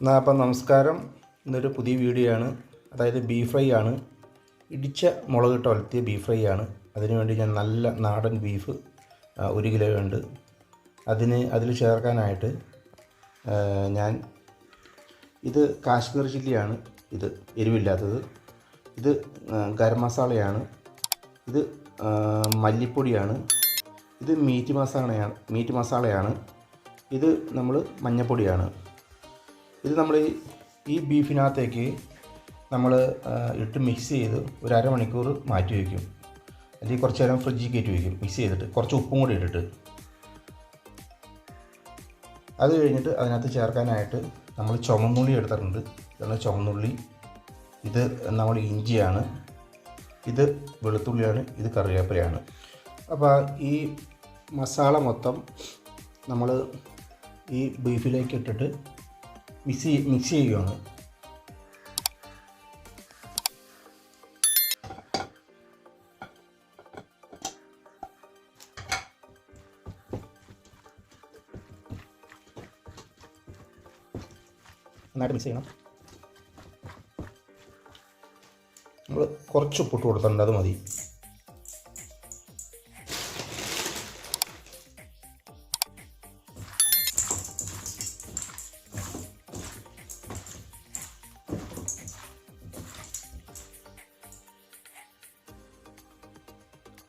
എന്നാൽ അപ്പം നമസ്കാരം. ഇന്നൊരു പുതിയ വീഡിയോ ആണ്. അതായത് ബീഫ് ഫ്രൈ ആണ്. ഇടിച്ച മുളകിട്ട് വളർത്തിയ ബീഫ് ഫ്രൈ ആണ്. അതിനുവേണ്ടി ഞാൻ നല്ല നാടൻ ബീഫ് ഒരു കിലോ ഉണ്ട്. അതിന് അതിൽ ചേർക്കാനായിട്ട് ഞാൻ ഇത് കാശ്മീർ ചില്ലിയാണ് ഇത് എരിവില്ലാത്തത്. ഇത് ഗരം മസാലയാണ്. ഇത് മല്ലിപ്പൊടിയാണ്. ഇത് മീറ്റ് മസാലയാണ് മീറ്റ് മസാലയാണ്. ഇത് നമ്മൾ മഞ്ഞപ്പൊടിയാണ്. ഇത് നമ്മൾ ഈ- ബീഫിനകത്തേക്ക് നമ്മൾ ഇട്ട് മിക്സ് ചെയ്ത് ഒരു അരമണിക്കൂർ മാറ്റി വയ്ക്കും അല്ലെങ്കിൽ കുറച്ച് നേരം ഫ്രിഡ്ജിൽ കയറ്റി വയ്ക്കും മിക്സ് ചെയ്തിട്ട് കുറച്ച് ഉപ്പും കൂടി ഇട്ടിട്ട്. അത് കഴിഞ്ഞിട്ട് അതിനകത്ത് ചേർക്കാനായിട്ട് നമ്മൾ ചുമന്നുള്ളി എടുത്തിട്ടുണ്ട്. ഇതാണ് ചുമന്നുള്ളി ഇത് നമ്മൾ ഇഞ്ചിയാണ്. ഇത് വെളുത്തുള്ളിയാണ് ഇത് കറിവേപ്പിലയാണ്. അപ്പോൾ ഈ മസാല മൊത്തം നമ്മൾ ഈ ബീഫിലേക്ക് ഇട്ടിട്ട് മിക്സ് si- ചെയ്യുകയാണ് നന്നായിട്ട് മിക്സ് ചെയ്യണം. നമ്മൾ കുറച്ച് ഉപ്പിട്ട് കൊടുത്തിട്ടുണ്ട് അത് മതി.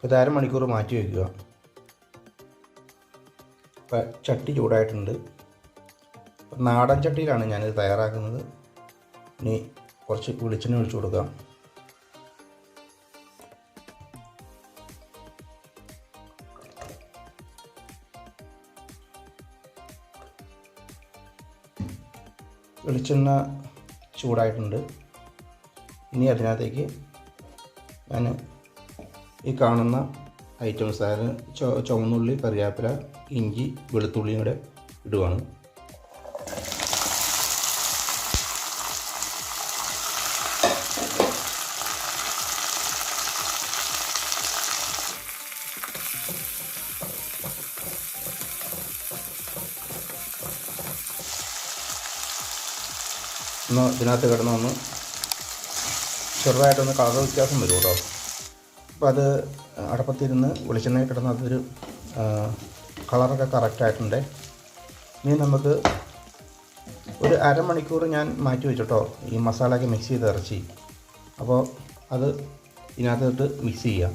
ഇത് അരമണിക്കൂർ മാറ്റി വയ്ക്കുക. ഇപ്പം ചട്ടി ചൂടായിട്ടുണ്ട്. നാടൻ ചട്ടിയിലാണ് ഞാനിത് തയ്യാറാക്കുന്നത്. ഇനി കുറച്ച് വെളിച്ചെണ്ണ ഒഴിച്ചു കൊടുക്കാം. വെളിച്ചെണ്ണ ചൂടായിട്ടുണ്ട്. ഇനി അതിനകത്തേക്ക് ഞാൻ ഈ കാണുന്ന ഐറ്റംസ് അതായത് ചുവ ചുവന്നുള്ളി കറിവേപ്പില ഇഞ്ചി വെളുത്തുള്ളിയും കൂടെ ഇടുവാണ്. ഒന്ന് ഇതിനകത്ത് കിടന്ന് ഒന്ന് ചെറുതായിട്ടൊന്ന് കളർ വ്യത്യാസം വരും കേട്ടോ അപ്പോൾ അത് അടപ്പത്തിരുന്ന് വെളിച്ചെണ്ണയിൽ കിടന്ന് അതൊരു കളറൊക്കെ കറക്റ്റായിട്ടുണ്ട്. ഇനി നമുക്ക് ഒരു അരമണിക്കൂർ ഞാൻ മാറ്റി വെച്ചിട്ടോ ഈ മസാലയൊക്കെ മിക്സ് ചെയ്ത് ഇറച്ചി. അപ്പോൾ അത് ഇതിനകത്തോട്ട് മിക്സ് ചെയ്യാം.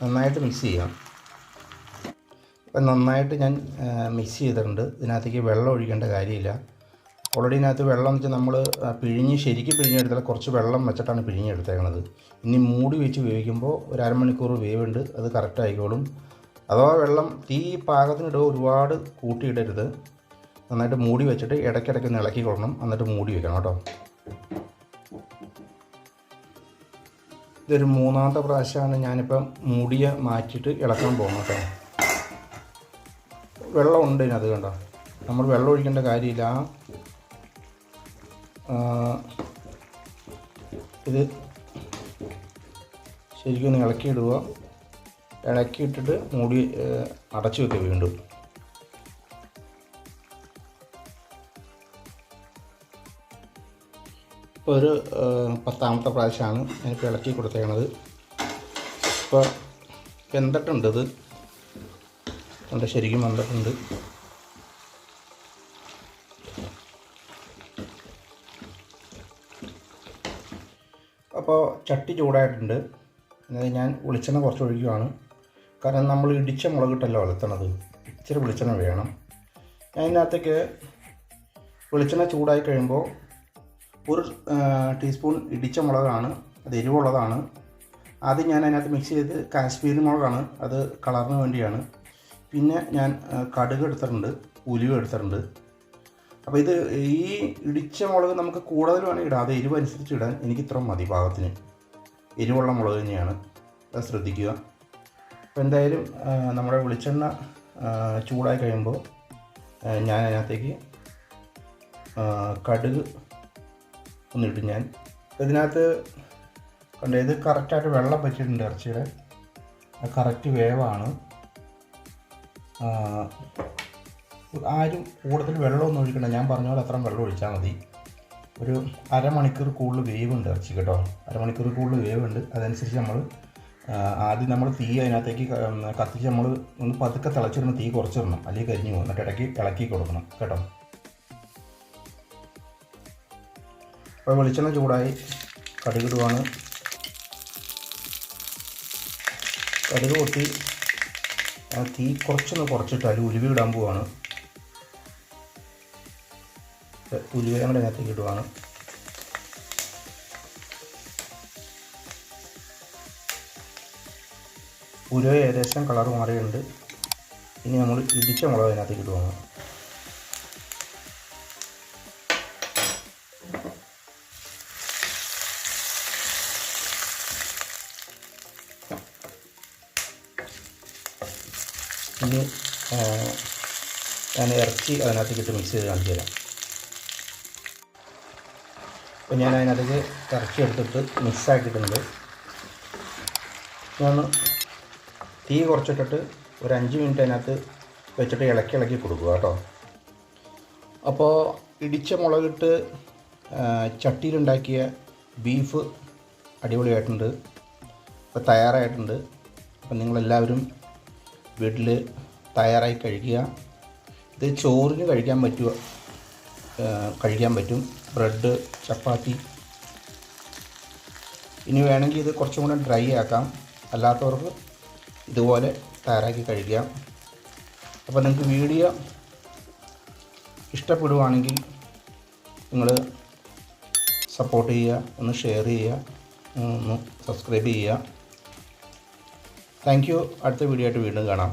നന്നായിട്ട് മിക്സ് ചെയ്യാം. അപ്പം നന്നായിട്ട് ഞാൻ മിക്സ് ചെയ്തിട്ടുണ്ട്. ഇതിനകത്തേക്ക് വെള്ളം ഒഴിക്കേണ്ട കാര്യമില്ല. ഓൾറെഡി ഇതിനകത്ത് വെള്ളം വെച്ചാൽ നമ്മൾ പിഴിഞ്ഞ് ശരിക്കും പിഴിഞ്ഞെടുത്താൽ കുറച്ച് വെള്ളം വെച്ചിട്ടാണ് പിഴിഞ്ഞെടുത്തേക്കണത്. ഇനി മൂടി വെച്ച് വേവിക്കുമ്പോൾ ഒരു അരമണിക്കൂർ വേവുണ്ട് അത് കറക്റ്റ് ആയിക്കോളും. അഥവാ വെള്ളം തീ പാകത്തിനിടുക ഒരുപാട് കൂട്ടിയിടരുത്. നന്നായിട്ട് മൂടി വെച്ചിട്ട് ഇടയ്ക്കിടയ്ക്ക് ഇളക്കി കൊള്ളണം എന്നിട്ട് മൂടി വെക്കണം കേട്ടോ. ഇതൊരു മൂന്നാമത്തെ പ്രാവശ്യമാണ് ഞാനിപ്പം മൂടിയ മാറ്റിയിട്ട് ഇളക്കാൻ പോകുന്നത് കേട്ടോ. വെള്ളം ഉണ്ട് ഇതിനകത്ത് കണ്ടോ. നമ്മൾ വെള്ളം ഒഴിക്കേണ്ട കാര്യമില്ല. ആ, ഇത് ശരിക്കും ഒന്ന് ഇളക്കിയിടുക. ഇളക്കിയിട്ടിട്ട് മൂടി അടച്ചു വെക്കുക വീണ്ടും. ഇപ്പോൾ ഒരു പത്താമത്തെ പ്രാവശ്യമാണ് ഞാനിപ്പോൾ ഇളക്കി കൊടുത്തേക്കണത്. ഇപ്പോൾ വെന്തിട്ടുണ്ട് ഇത് എന്റെ ശരിക്കും വന്നിട്ടുണ്ട് അപ്പോൾ ചട്ടി ചൂടായിട്ടുണ്ട്. അതായത് ഞാൻ വെളിച്ചെണ്ണ കുറച്ച് ഒഴിക്കുകയാണ്. കാരണം നമ്മൾ ഇടിച്ച മുളകിട്ടല്ലോ വളർത്തണത്? ഇച്ചിരി വെളിച്ചെണ്ണ വേണം. ഞാൻ ഇതിനകത്തേക്ക് വെളിച്ചെണ്ണ ചൂടായി കഴിയുമ്പോൾ ഒരു ടീസ്പൂൺ ഇടിച്ച മുളകാണ്. അത് എരിവുള്ളതാണ്. അത് ഞാൻ അതിനകത്ത് മിക്സ് ചെയ്ത് കാശ്മീരി മുളകാണ്. അത് കളറിന് വേണ്ടിയാണ്. പിന്നെ ഞാൻ കടുക് എടുത്തിട്ടുണ്ട്. ഉലുവ എടുത്തിട്ടുണ്ട്. അപ്പോൾ ഇത് ഈ ഇടിച്ച മുളക് നമുക്ക് കൂടുതൽ വേണമെങ്കിൽ ഇടാം. അത് എരിവ് അനുസരിച്ച് ഇടാൻ എനിക്ക് ഇത്ര മതി പാകത്തിന്. എരിവുള്ള മുളക് തന്നെയാണ്. അത് ശ്രദ്ധിക്കുക. അപ്പോൾ എന്തായാലും നമ്മുടെ വെളിച്ചെണ്ണ ചൂടായി കഴിയുമ്പോൾ ഞാൻ അതിനകത്തേക്ക് കടുക് ഒന്നിട്ട് ഞാൻ. ഇതിനകത്ത് കണ്ടേ ഇത് കറക്റ്റായിട്ട് വെള്ളം പറ്റിയിട്ടുണ്ട് ഇറച്ചിയുടെ. കറക്റ്റ് വേവാണ്. ആരും കൂടുതൽ വെള്ളമൊന്നും ഒഴിക്കണ്ട. ഞാൻ പറഞ്ഞ പോലെ അത്രയും വെള്ളം ഒഴിച്ചാൽ മതി. ഒരു അരമണിക്കൂർ കൂടുതൽ വേവുണ്ട് ഇറച്ചി കേട്ടോ. അരമണിക്കൂർ കൂടുതൽ ഉണ്ട് അതനുസരിച്ച് നമ്മൾ ആദ്യം നമ്മൾ തീ അതിനകത്തേക്ക് കത്തിച്ച് നമ്മൾ ഒന്ന് പതുക്കെ തിളച്ചിടണം. തീ കുറച്ചിടണം. അല്ലെങ്കിൽ കരിഞ്ഞു പോകും. എന്നിട്ട് ഇടയ്ക്ക് ഇളക്കി കൊടുക്കണം കേട്ടോ. അപ്പോൾ വെളിച്ചെണ്ണ ചൂടായി കടുകിടുവാണ്. കടുക് പൊട്ടി തീ കുറച്ചൊന്ന് കുറച്ചിട്ട് അതിൽ ഉരുവിടാൻ പോവാണ്. ഉലുവയും കൂടെ അതിനകത്തേക്ക് ഇടുവാണ്. ഉലുവ ഏകദേശം കളർ മാറിയിട്ടുണ്ട്. ഇനി നമ്മൾ ഇടിച്ച മുളക് അതിനകത്തേക്ക് ഇടുവാണ്. ഇനി ഞാൻ ഇറച്ചി അതിനകത്തേക്ക് ഇട്ട് മിക്സ് ചെയ്ത് കാണിച്ചു തരാം അപ്പോൾ ഞാൻ അതിനകത്തേക്ക് ഇറച്ചി എടുത്തിട്ട് മിക്സാക്കിയിട്ടുണ്ട്. ഞാൻ തീ കുറച്ചിട്ടിട്ട് ഒരു അഞ്ച് മിനിറ്റ് അതിനകത്ത് വെച്ചിട്ട് ഇളക്കി ഇളക്കി കൊടുക്കുക കേട്ടോ. അപ്പോൾ ഇടിച്ച മുളകിട്ട് ചട്ടിയിലുണ്ടാക്കിയ ബീഫ് അടിപൊളിയായിട്ടുണ്ട്. അപ്പോൾ തയ്യാറായിട്ടുണ്ട്. അപ്പം നിങ്ങളെല്ലാവരും വീട്ടിൽ തയ്യാറായി കഴിക്കുക. ഇത് ചോറിന് കഴിക്കാൻ പറ്റുക കഴിക്കാൻ പറ്റും. ബ്രെഡ് ചപ്പാത്തി. ഇനി വേണമെങ്കിൽ ഇത് കുറച്ചും കൂടെ ഡ്രൈ ആക്കാം. അല്ലാത്തവർക്ക് ഇതുപോലെ തയ്യാറാക്കി കഴിക്കാം. അപ്പോൾ നിങ്ങൾക്ക് വീഡിയോ ഇഷ്ടപ്പെടുവാണെങ്കിൽ നിങ്ങൾ സപ്പോർട്ട് ചെയ്യുക ഒന്ന് ഷെയർ ചെയ്യുക ഒന്ന് സബ്സ്ക്രൈബ് ചെയ്യുക. Thank you. അടുത്ത വീഡിയോ ആയിട്ട് വീണ്ടും കാണാം.